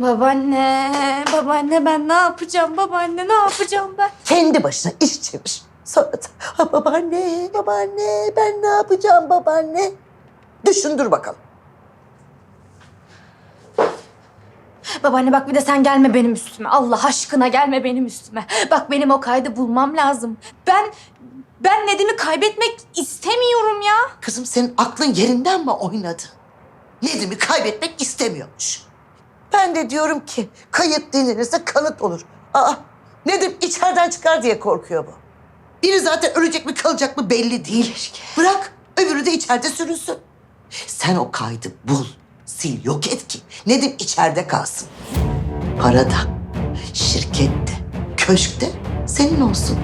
Babaanne, babaanne ben ne yapacağım? Babaanne ne yapacağım ben? Kendi başına iş çevir. Sonra da "Ha, babaanne, babaanne ben ne yapacağım babaanne? Düşündür bakalım. Babaanne bak bir de sen gelme benim üstüme. Allah aşkına gelme benim üstüme. Bak benim o kaydı bulmam lazım. Ben ben Nedim'i kaybetmek istemiyorum ya. Kızım senin aklın yerinden mi oynadı? Nedim'i kaybetmek istemiyormuş. Ben de diyorum ki kayıp denilirse kanıt olur. Aa, Nedim içeriden çıkar diye korkuyor bu. Biri zaten ölecek mi kalacak mı belli değil. Bırak öbürü de içeride sürünsün. Sen o kaydı bul, sil, yok et ki Nedim içeride kalsın. Para da, şirkette, köşkte senin olsun.